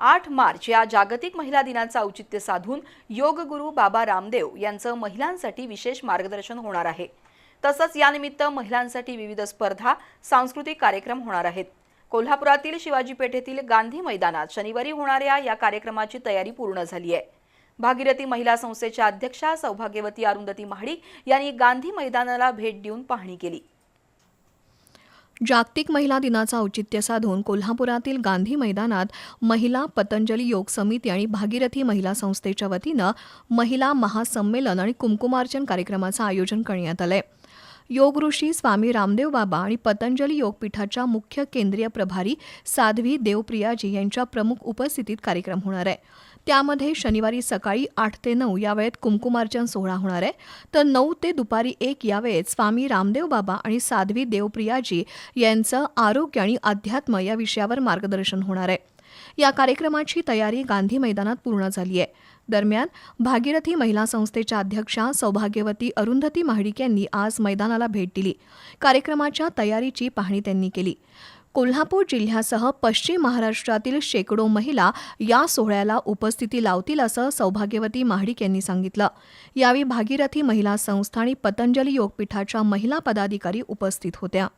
आठ मार्च या जागतिक महिला दिनाचं औचित्य साधून योगगुरू बाबा रामदेव यांचं महिलांसाठी विशेष मार्गदर्शन होणार आहे. तसंच यानिमित्त महिलांसाठी विविध स्पर्धा सांस्कृतिक कार्यक्रम होणार आहेत. कोल्हापुरातील शिवाजी पेठेतील गांधी मैदानात शनिवारी होणाऱ्या या कार्यक्रमाची तयारी पूर्ण झाली आहे. भागीरथी महिला संस्थेच्या अध्यक्षा सौभाग्यवती अरुंधती महाडिक यांनी गांधी मैदानाला भेट देऊन पाहणी केली. जागतिक महिला दिनाचं औचित्य साधून कोल्हापुरातील गांधी मैदानात महिला पतंजली योग समिती आणि भागीरथी महिला संस्थेच्या वतीनं महिला महासंमेलन आणि कुंकुमार्चन कार्यक्रमाचं आयोजन करण्यात आलंय. योग ऋषी स्वामी रामदेव बाबा आणि पतंजली योगपीठाच्या मुख्य केंद्रीय प्रभारी साध्वी देवप्रियाजी यांच्या प्रमुख उपस्थितीत कार्यक्रम होणार आहे. त्यामध्ये शनिवारी सकाळी आठ ते नऊ या वेळेत कुंकुमार्चन सोहळा होणार आहे. तर नऊ ते दुपारी एक या वेळेत स्वामी रामदेव बाबा आणि साध्वी देवप्रियाजी यांचं आरोग्य आणि अध्यात्म या विषयावर मार्गदर्शन होणार आहे. या कार्यक्रमाची तयारी गांधी मैदानात पूर्ण झाली आहे. दरम्यान भागीरथी महिला संस्थेच्या अध्यक्षा सौभाग्यवती अरुंधती महाडिक यांनी आज मैदानाला भेट दिली. कार्यक्रमाच्या तयारीची पाहणी त्यांनी केली. कोल्हापूर जिल्ह्यासह पश्चिम महाराष्ट्रातील शेकडो महिला या सोहळ्याला उपस्थिती लावतील असं सौभाग्यवती महाडिक यांनी सांगितलं. यावेळी भागीरथी महिला संस्था आणि पतंजली योगपीठाच्या महिला पदाधिकारी उपस्थित होत्या.